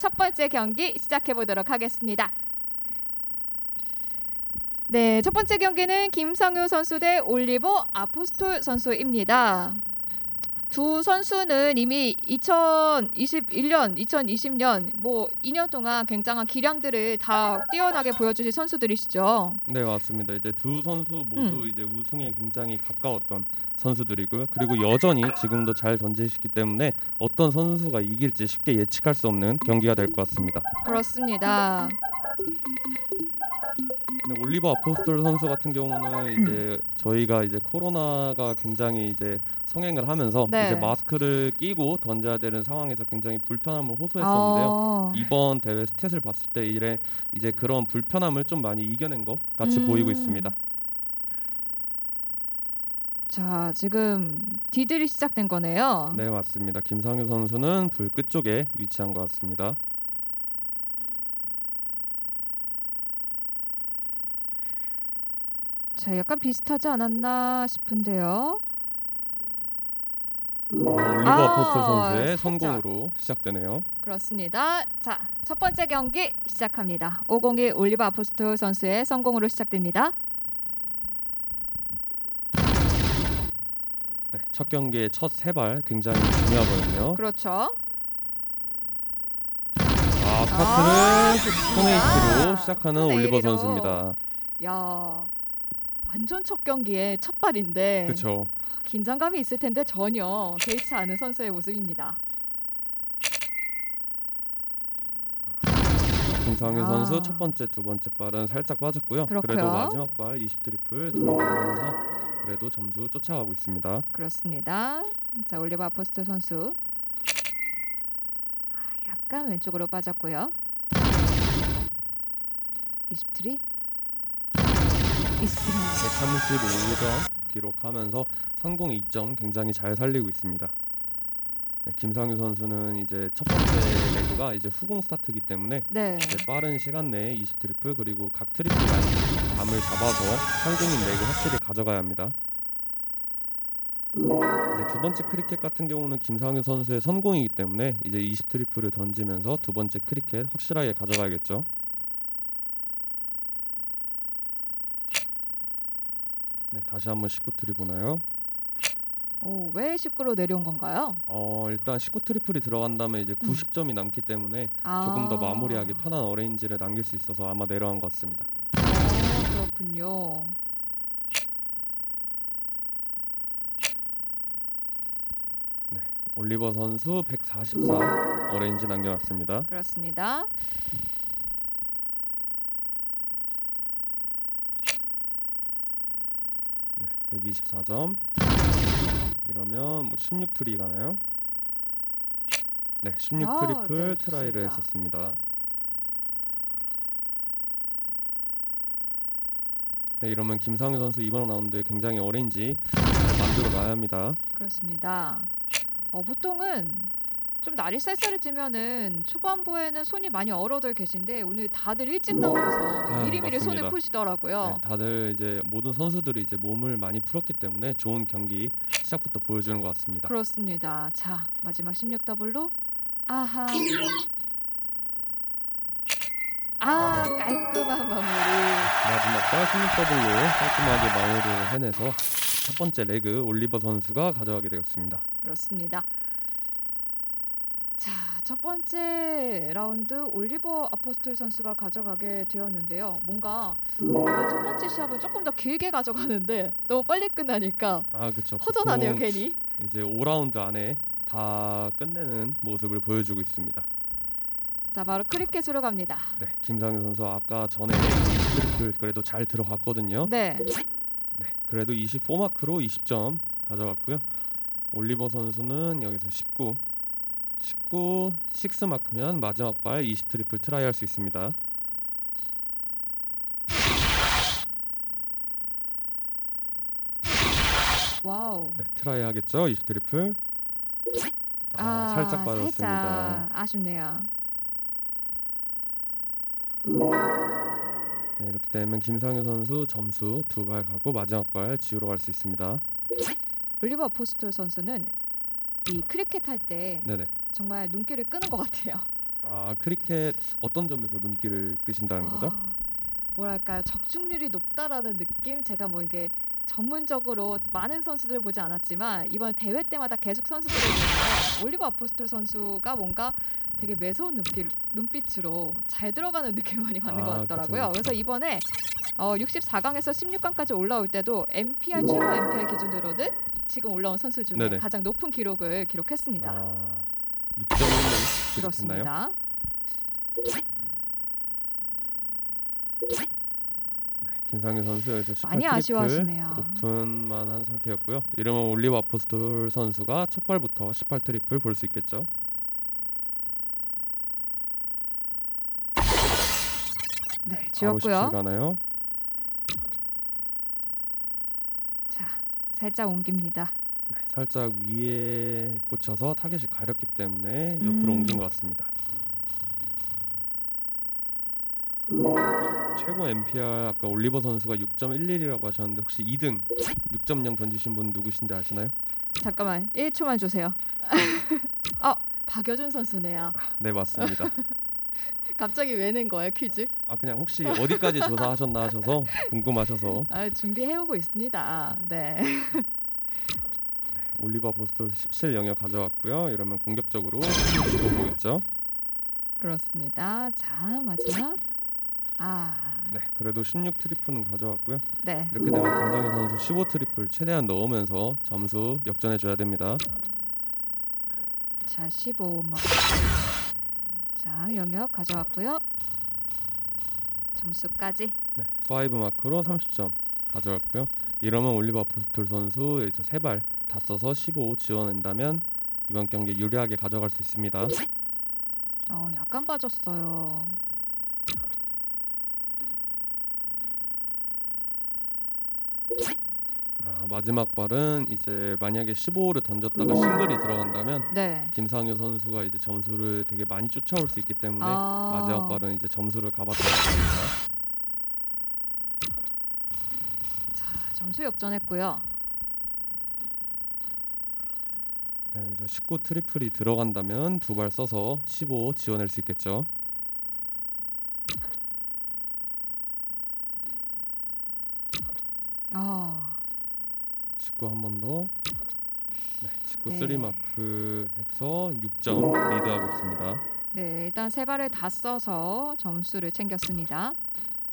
첫 번째 경기 시작해 보도록 하겠습니다. 네, 첫 번째 경기는 김성효 선수 대 올리버 아포스톨 선수입니다. 두 선수는 이미 2021년, 2020년 뭐 2년 동안 굉장한 기량들을 다 뛰어나게 보여주신 선수들이시죠. 네 맞습니다. 이제 두 선수 모두 음. 이제 우승에 굉장히 가까웠던 선수들이고요. 그리고 여전히 지금도 잘 던지시기 때문에 어떤 선수가 이길지 쉽게 예측할 수 없는 경기가 될 것 같습니다. 그렇습니다. 근데 올리버 아포스톨 선수 같은 경우는 이제 저희가 이제 코로나가 굉장히 이제 성행을 하면서 네. 이제 마스크를 끼고 던져야 되는 상황에서 굉장히 불편함을 호소했었는데요. 아, 이번 대회 스탯을 봤을 때 이래 이제 그런 불편함을 좀 많이 이겨낸 것 같이 음. 보이고 있습니다. 자, 지금 디들이 시작된 거네요. 네 맞습니다. 김상효 선수는 불 끝쪽에 위치한 것 같습니다. 자, 약간 비슷하지 않았나 싶은데요. 어, 올리버 아, 아포스톨 선수의 살짝. 성공으로 시작되네요. 그렇습니다. 자, 첫 번째 경기 시작합니다. 501 올리버 아포스톨 선수의 성공으로 시작됩니다. 네, 첫 경기의 첫 세발 굉장히 중요하거든요. 그렇죠. 아 아, 스타트를 좋습니다. 손에이키로 시작하는 손에 올리버 일위로. 선수입니다. 야, 완전 첫 경기에 첫 발인데 그렇죠. 긴장감이 있을 텐데 전혀 개의치 않은 선수의 모습입니다. 김상효 아. 선수 첫 번째, 두 번째 발은 살짝 빠졌고요. 그렇고요. 그래도 마지막 발 20 트리플 들어가면서 그래도 점수 쫓아가고 있습니다. 그렇습니다. 자, 올리버 아포스톨 선수. 아, 약간 왼쪽으로 빠졌고요. 20 트리. 20트리. 135점 기록하면서 성공 2점 굉장히 잘 살리고 있습니다. 네, 김상효 선수는 이제 첫 번째 레그가 이제 후공 스타트이기 때문에 네. 이제 빠른 시간 내에 20 트리플 그리고 각 트리플 감을 잡아서 성공인 레그 확실히 가져가야 합니다. 이제 두 번째 크리켓 같은 경우는 김상효 선수의 선공이기 때문에 이제 20 트리플을 던지면서 두 번째 크리켓 확실하게 가져가야겠죠. 네, 다시 한번 19 트리 보나요? 오, 왜 19로 내려온 건가요? 어, 일단 19 트리플이 들어간다면 이제 90점이 남기 때문에 아. 조금 더 마무리하기 편한 어레인지를 남길 수 있어서 아마 내려간 것 같습니다. 어, 그렇군요. 올리버 선수 144 어레인지 남겨놨습니다. 그렇습니다. 124점. 이러면 뭐 16 트리 가나요? 네, 16 아, 트리플 네, 트라이를 좋습니다. 했었습니다. 네, 이러면 김상효 선수 이번 라운드에 굉장히 어레인지 잘 만들어 놔야 합니다. 그렇습니다. 어, 보통은 좀 날이 쌀쌀해지면은 초반부에는 손이 많이 얼어들 계신데 오늘 다들 일찍 나오셔서 아, 미리미리 손을 맞습니다. 푸시더라고요. 네, 다들 이제 모든 선수들이 이제 몸을 많이 풀었기 때문에 좋은 경기 시작부터 보여주는 것 같습니다. 그렇습니다. 자 마지막 16 더블로 아하 아 깔끔한 마무리. 마지막과 16더블로 깔끔하게 마무리를 해내서 첫 번째 레그 올리버 선수가 가져가게 되었습니다. 그렇습니다. 자, 첫 번째 라운드 올리버 아포스톨 선수가 가져가게 되었는데요. 뭔가 첫 번째 시합은 조금 더 길게 가져가는데 너무 빨리 끝나니까 아 그렇죠. 허전하네요, 보통 괜히. 이제 5라운드 안에 다 끝내는 모습을 보여주고 있습니다. 자, 바로 크리켓으로 갑니다. 네, 김상현 선수 아까 전에 20 트리플 그래도 잘 들어갔거든요. 네, 네, 그래도 24 마크로 20점 가져갔고요. 올리버 선수는 여기서 19, 19 6 마크면 마지막 발 20 트리플 트라이 할 수 있습니다. 와우. 네, 트라이 하겠죠. 20 트리플. 아, 아, 살짝 빠졌습니다. 살짝 아쉽네요. 네, 이렇게 되면 김상효 선수 점수 두 발 가고 마지막 발 지우러 갈 수 있습니다. 올리버 아포스톨 선수는 이 크리켓 할 때 네네. 정말 눈길을 끄는 것 같아요. 아 크리켓 어떤 점에서 눈길을 끄신다는 거죠? 아, 뭐랄까요 적중률이 높다라는 느낌 제가 뭐 이게 전문적으로 많은 선수들을 보지 않았지만 이번 대회 때마다 계속 선수들을 보면 올리버 아포스톨 선수가 뭔가 되게 매서운 눈길, 눈빛으로 잘 들어가는 느낌을 많이 받는 것 아, 같더라고요. 그쵸, 그쵸. 그래서 이번에 어, 64강에서 16강까지 올라올 때도 MPR 최고 MPR 기준으로는 지금 올라온 선수 중에 네네. 가장 높은 기록을 기록했습니다. 아 6.1로 기록했나요? 그렇습니다. 김상현 선수 여기서 18 많이 트리플 아쉬워하시네요. 오픈만 한 상태였고요. 이러면 올리버 아포스톨 선수가 첫 발부터 18 트리플 볼 수 있겠죠. 네, 바로 17 지웠고요. 가나요? 자, 살짝 옮깁니다. 네, 살짝 위에 꽂혀서 타겟이 가렸기 때문에 옆으로 음. 옮긴 것 같습니다. 최고 MPR 아까 올리버 선수가 6.11이라고 하셨는데 혹시 2등 6.0 던지신 분 누구신지 아시나요? 잠깐만 1초만 주세요. 아 박여준 선수네요. 네 맞습니다. 갑자기 왜 낸 거예요 퀴즈? 아 그냥 혹시 어디까지 조사하셨나 하셔서 궁금하셔서 아 준비해오고 있습니다. 네. 올리버 포스톨 17 영역 가져왔고요. 이러면 공격적으로 15 보겠죠. 그렇습니다. 자 마지막 아 네, 그래도 16 트리플은 가져왔고요. 네. 이렇게 되면 김상현 선수 15 트리플 최대한 넣으면서 점수 역전해 줘야 됩니다. 자 15막 자 영역 가져왔고요. 점수까지 네, 5 마크로 30점 가져왔고요. 이러면 올리버 포스톨 선수 여기서 세발 다 써서 15 지원한다면 이번 경기 유리하게 가져갈 수 있습니다. 어 약간 빠졌어요. 아, 마지막 발은 이제 만약에 15를 던졌다가 싱글이 들어간다면 네. 김상현 선수가 이제 점수를 되게 많이 쫓아올 수 있기 때문에 아. 마지막 발은 이제 점수를 같습니다. 자 점수 역전했고요. 네, 여기서 19 트리플이 들어간다면 두 발 써서 15 지원할 수 있겠죠. 아 19 한 번 더. 네, 19 네. 3 마크 해서 6점 리드하고 있습니다. 네, 일단 세 발을 다 써서 점수를 챙겼습니다.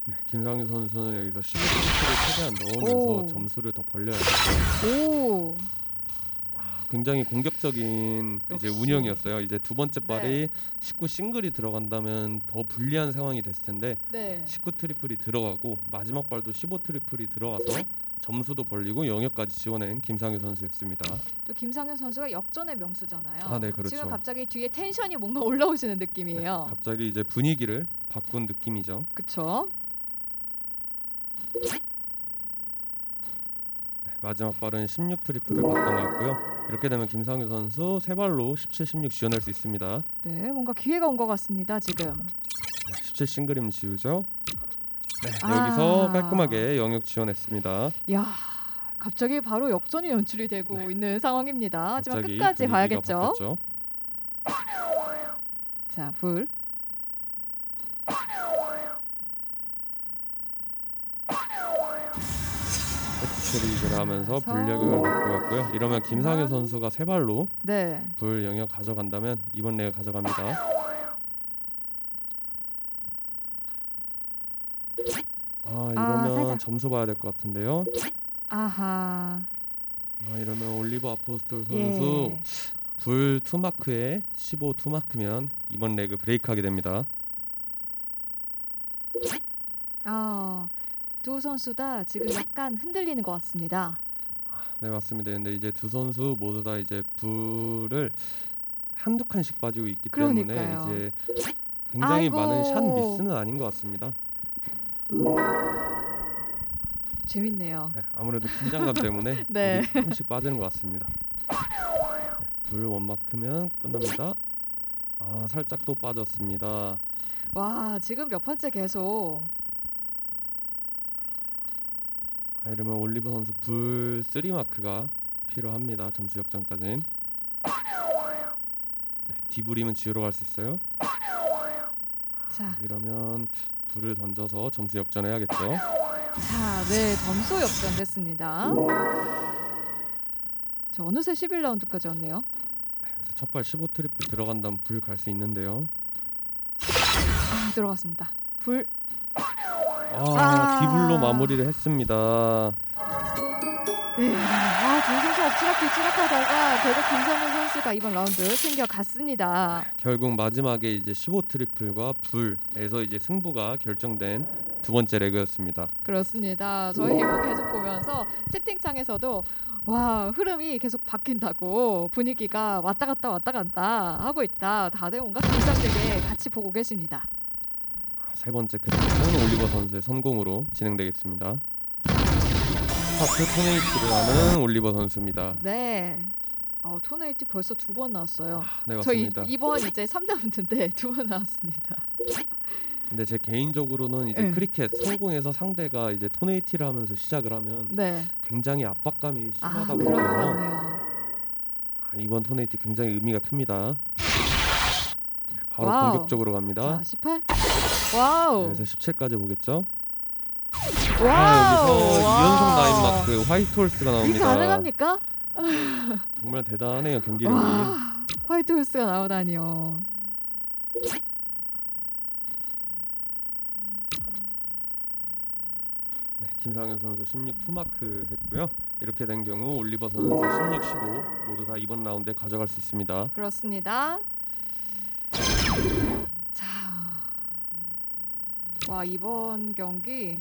네, 김상현 선수는 여기서 15 트리플을 최대한 넣으면서 오. 점수를 더 벌려야겠죠. 오, 굉장히 공격적인 이제 역시. 운영이었어요. 이제 두 번째 발이 네. 19 싱글이 들어간다면 더 불리한 상황이 됐을 텐데 네. 19 트리플이 들어가고 마지막 발도 15 트리플이 들어가서 점수도 벌리고 영역까지 지원한 김상현 선수였습니다. 또 김상현 선수가 역전의 명수잖아요. 아, 네, 그렇죠. 지금 갑자기 뒤에 텐션이 뭔가 올라오시는 느낌이에요. 갑자기 이제 분위기를 바꾼 느낌이죠. 그렇죠? 네, 마지막 발은 16 트리플을 봤던 것 같고요. 이렇게 되면 김상현 선수 세 발로 17, 16 지원할 수 있습니다. 네, 뭔가 기회가 온 것 같습니다. 지금. 네, 17 싱글이면 지우죠. 네, 아. 여기서 깔끔하게 영역 지원했습니다. 야, 갑자기 바로 역전이 연출이 되고 있는 상황입니다. 하지만 네. 끝까지 봐야겠죠. 바뀌었죠. 자, 불. 트릭을 하면서 불력을 갖고 갔고요. 이러면 김상현 선수가 세 발로 네. 불 영역 가져간다면 이번 레그 가져갑니다. 아 이러면 살짝. 점수 봐야 될 것 같은데요. 아하. 아 이러면 올리버 아포스톨 선수 예. 불 투마크에 15 투마크면 이번 레그 브레이크하게 됩니다. 아, 두 선수 다 지금 약간 흔들리는 것 같습니다. 네 맞습니다. 근데 이제 두 선수 모두 다 이제 불을 한두 칸씩 빠지고 있기 때문에 그러니까요. 이제 굉장히 아이고. 많은 샷 미스는 아닌 것 같습니다. 재밌네요. 네, 아무래도 긴장감 때문에 네. 불이 조금씩 빠지는 것 같습니다. 네, 불 원마크면 끝납니다. 아 살짝 또 빠졌습니다. 와, 지금 몇 번째 계속 이러면 올리버 선수 불 3마크가 필요합니다. 점수 역전까지는. 네, 디브림은 지우러 갈 수 있어요. 자, 이러면 불을 던져서 점수 역전해야겠죠. 자, 네 점수 역전 됐습니다. 자, 어느새 11라운드까지 왔네요. 그래서 첫발 15 트리플 들어간 다음 불갈 수 있는데요. 아, 들어갔습니다. 불. 아, 아. 디블로 마무리를 했습니다. 네. 아, 두 선수 엎치락뒤 치락하다가 결국 김성훈 선수가 이번 라운드 챙겨갔습니다. 결국 마지막에 이제 15 트리플과 불에서 이제 승부가 결정된 두 번째 레그였습니다. 그렇습니다. 저희 이거 계속 보면서 채팅창에서도 와 흐름이 계속 바뀐다고 분위기가 왔다 갔다 왔다 갔다 하고 있다. 다들 뭔가 긴장되게 같이 보고 계십니다. 세 번째 크리켓은 올리버 선수의 성공으로 진행되겠습니다. 스타트 토네이트를 하는 올리버 선수입니다. 네. 어, 토네이트 벌써 두 번 나왔어요. 네 저희 맞습니다. 이번 이제 3라운드인데 두 번 나왔습니다. 근데 제 개인적으로는 이제 네. 크리켓 성공해서 상대가 이제 토네이티를 하면서 시작을 하면 네. 굉장히 압박감이 아 심하다고 느껴서 같네요. 아, 이번 토네이티 굉장히 의미가 큽니다. 네, 바로 와우. 공격적으로 갑니다. 자 18. 와우. 그래서 17까지 보겠죠. 와우. 아, 여기서 이연속. 라인 마크 화이트 홀스가 이게 나옵니다. 가능합니까? 정말 대단해요 경기력이. 와, 화이트 홀스가 나오다니요. 네, 김상현 선수 16 투마크 했고요. 이렇게 된 경우 올리버 선수 16, 15 모두 다 이번 라운드에 가져갈 수 있습니다. 그렇습니다. 자, 와 이번 경기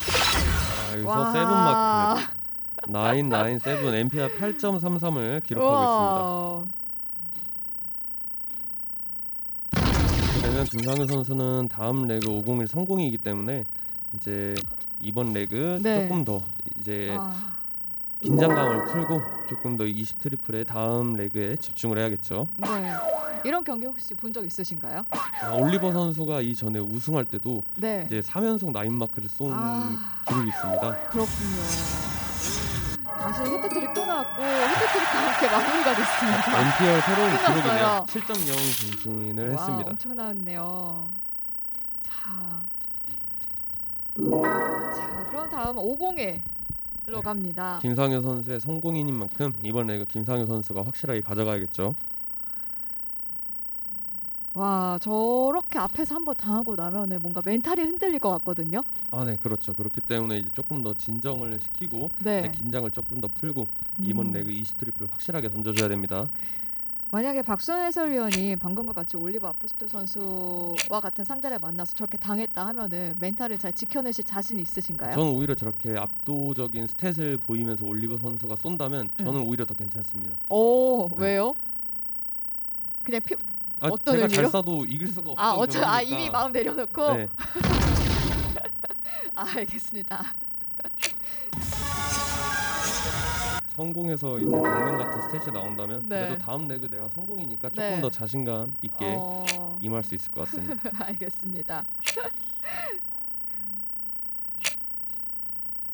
아, 여기서 와. 세븐 마크 997 MPR 8.33을 기록하고 있습니다. 이렇게 되면 김상현 선수는 다음 레그 501 성공이기 때문에 이제 이번 레그 네. 조금 더 이제 아, 긴장감을 풀고 조금 더20 트리플의 다음 레그에 집중을 해야겠죠. 네. 이런 경기 혹시 본 적 있으신가요? 아, 올리버 선수가 이전에 우승할 때도 네. 이제 3연속 나인 마크를 쏜 아, 기록이 있습니다. 그렇군요. 다시 헤트트릭 또 나왔고 헤트트릭과 함께 마무리가 됐습니다. NPL 새로운 끝났어요. 기록이네요. 7.0 更신을 와, 했습니다. 엄청 나왔네요. 자, 자 그럼 다음 501로 네. 갑니다. 김상효 선수의 성공인인 만큼 이번 레그 김상효 선수가 확실하게 가져가야겠죠. 와 저렇게 앞에서 한번 당하고 나면은 뭔가 멘탈이 흔들릴 것 같거든요. 아, 네, 그렇죠. 그렇기 때문에 이제 조금 더 진정을 시키고 네. 이제 긴장을 조금 더 풀고 이번 음. 레그 20 트리플 확실하게 던져줘야 됩니다. 만약에 박수현 해설위원이 방금과 같이 올리버 아포스토 선수와 같은 상대를 만나서 저렇게 당했다 하면은 멘탈을 잘 지켜내실 자신 있으신가요? 저는 오히려 저렇게 압도적인 스탯을 보이면서 올리버 선수가 쏜다면 네. 저는 오히려 더 괜찮습니다. 오 네. 왜요? 그냥 피... 아, 어떤 제가 잘 의미로? 쏴도 이길 수가 없어요. 아 어쩌 아 이미 마음 내려놓고 네. 아 알겠습니다. 성공해서 이제 방금 같은 스탯이 나온다면 네. 그래도 다음 레그 내가 성공이니까 조금 네. 더 자신감 있게 어... 임할 수 있을 것 같습니다. 알겠습니다.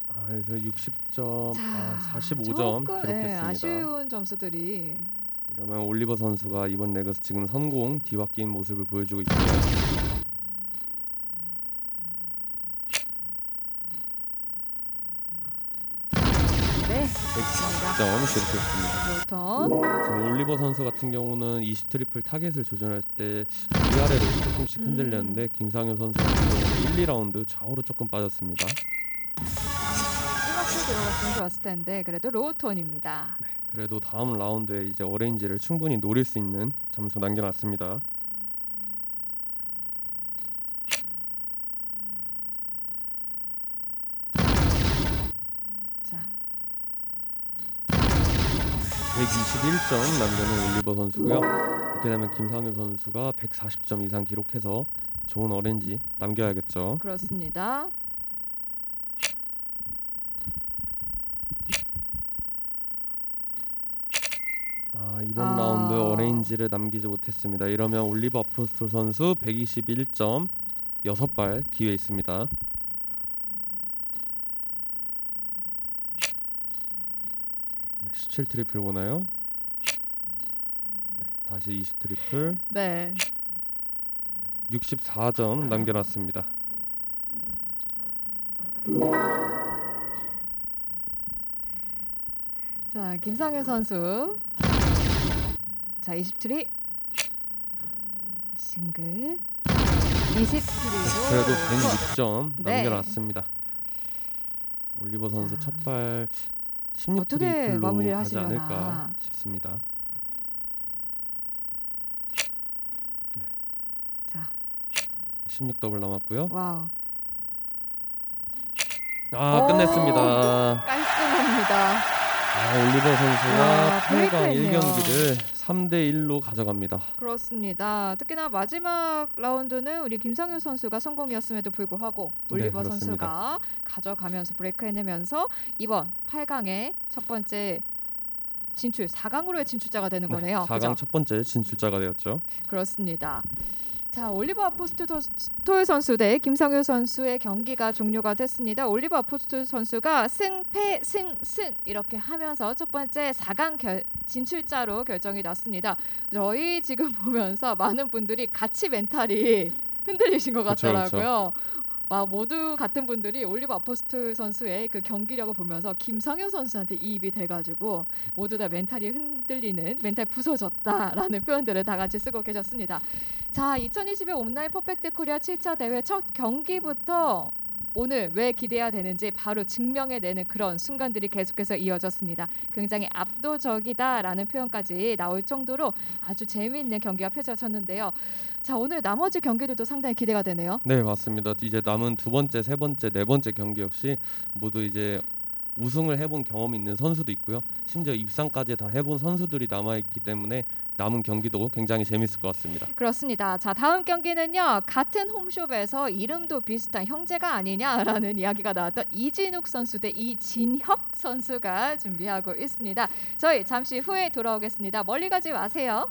아, 그래서 60점, 자, 아, 45점 조금, 기록했습니다. 예, 아쉬운 점수들이 이러면 올리버 선수가 이번 레그에서 지금 성공 뒤바뀐 모습을 보여주고 있고요. 네 140점 기록했습니다. 로턴 지금 올리버 선수 같은 경우는 20 트리플 타겟을 조준할 때 위아래로 조금씩 음. 흔들렸는데 김상현 선수 같은 경우는 1, 2라운드 좌우로 조금 빠졌습니다. 이만큼 들어갔으면 좋았을 텐데 그래도 로톤입니다. 그래도 다음 라운드에 이제 어레인지를 충분히 노릴 수 있는 점수 남겨놨습니다. 자 121점 남겨놓은 올리버 선수고요. 이렇게 되면 김상현 선수가 140점 이상 기록해서 좋은 어렌지 남겨야겠죠. 그렇습니다. 아 이번 아. 라운드 어레인지를 남기지 못했습니다. 이러면 올리버 아포스톨 선수 121점 6발 기회 있습니다. 네, 17 트리플 보나요? 네, 다시 20 트리플 네 64점 남겨놨습니다. 자, 김상효 선수. 자, 20트리 싱글 20트리로 그래도 106점 네. 남겨놨습니다. 올리버 선수 자. 첫발 16 어떻게 트리플로 마무리를 가지 하시려나. 않을까 싶습니다. 자, 16 더블 남았고요. 와우. 아 오. 끝냈습니다. 깔끔합니다. 아, 올리버 선수가 와, 8강 브레이크했네요. 1경기를 3대 1로 가져갑니다. 그렇습니다. 특히나 마지막 라운드는 우리 김상효 선수가 성공이었음에도 불구하고 올리버 네, 그렇습니다. 선수가 가져가면서 브레이크 해내면서 이번 8강의 첫 번째 진출 4강으로의 진출자가 되는 거네요. 4강 그죠? 첫 번째 진출자가 되었죠. 그렇습니다. 자 올리버 아포스토 선수 대 김상효 선수의 경기가 종료가 됐습니다. 올리버 아포스토 선수가 승패 승승 이렇게 하면서 첫 번째 4강 결, 진출자로 결정이 났습니다. 저희 지금 보면서 많은 분들이 같이 멘탈이 흔들리신 것 그쵸, 같더라고요. 와, 모두 같은 분들이 올리버 아포스톨 선수의 그 경기력을 보면서 김상효 선수한테 이입이 돼가지고 모두 다 멘탈이 흔들리는 멘탈 부서졌다라는 표현들을 다 같이 쓰고 계셨습니다. 자, 2022 온라인 퍼펙트 코리아 7차 대회 첫 경기부터 오늘 왜 기대해야 되는지 바로 증명해내는 그런 순간들이 계속해서 이어졌습니다. 굉장히 압도적이다라는 표현까지 나올 정도로 아주 재미있는 경기가 펼쳐졌는데요. 자, 오늘 나머지 경기들도 상당히 기대가 되네요. 네 맞습니다. 이제 남은 두 번째, 세 번째, 네 번째 경기 역시 모두 이제 우승을 해본 경험이 있는 선수도 있고요. 심지어 입상까지 다 해본 선수들이 남아 있기 때문에 남은 경기도 굉장히 재밌을 것 같습니다. 그렇습니다. 자, 다음 경기는요. 같은 홈숍에서 이름도 비슷한 형제가 아니냐라는 이야기가 나왔던 이진욱 선수 대 이진혁 선수가 준비하고 있습니다. 저희 잠시 후에 돌아오겠습니다. 멀리 가지 마세요.